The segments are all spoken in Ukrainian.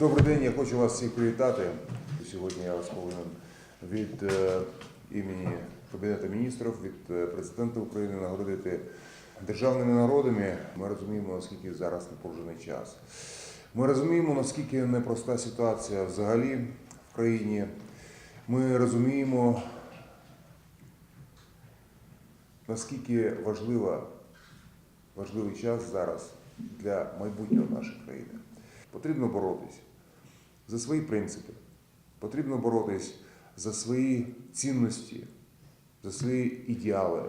Добрий день, я хочу вас всіх привітати. Сьогодні я вас повинен від е, імені Кабінету міністрів, від е, президента України нагородити державними народами. Ми розуміємо, наскільки зараз напружений час. Ми розуміємо, наскільки непроста ситуація взагалі в країні. Ми розуміємо, наскільки важлива, важливий час зараз для майбутнього нашої країни. Потрібно боротись за свої принципи, потрібно боротись за свої цінності, за свої ідеали.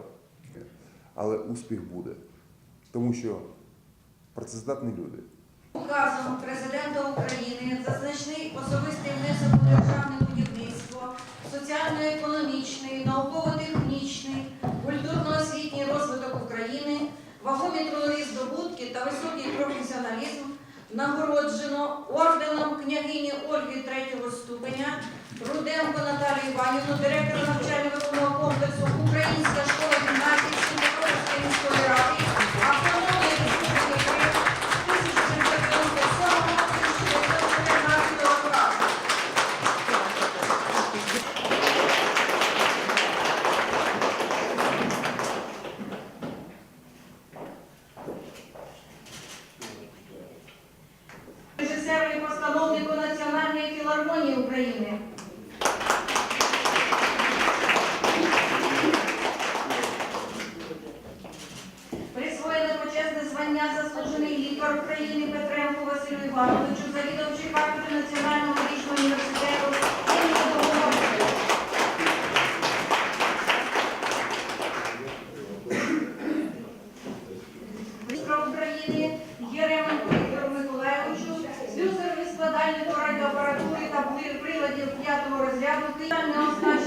Але успіх буде, тому що працездатні люди. Указом президента України за значний особистий внесок у державне будівництво, соціально-економічний, науково-технічний, культурно-освітній розвиток України, вагомі трудові здобутки та високий професіоналізм нагороджено Руденко Наталію Іванівну, директора навчально-виховного комплексу Українська школа гімназії Сім'якровської міської ради, автономної республіки Крим 1997-1914 року. Режисеру і постановнику Національної філармонії України. Звання заслужений лікар України Петренку Василю Івановичу, завідувачі кафедри Національного медичного університету імені Богомольця. Міністра України Єременко Віктору Миколаївичу, слюсареві складальнику радіоапаратури та приладів п'ятого розряду, Київський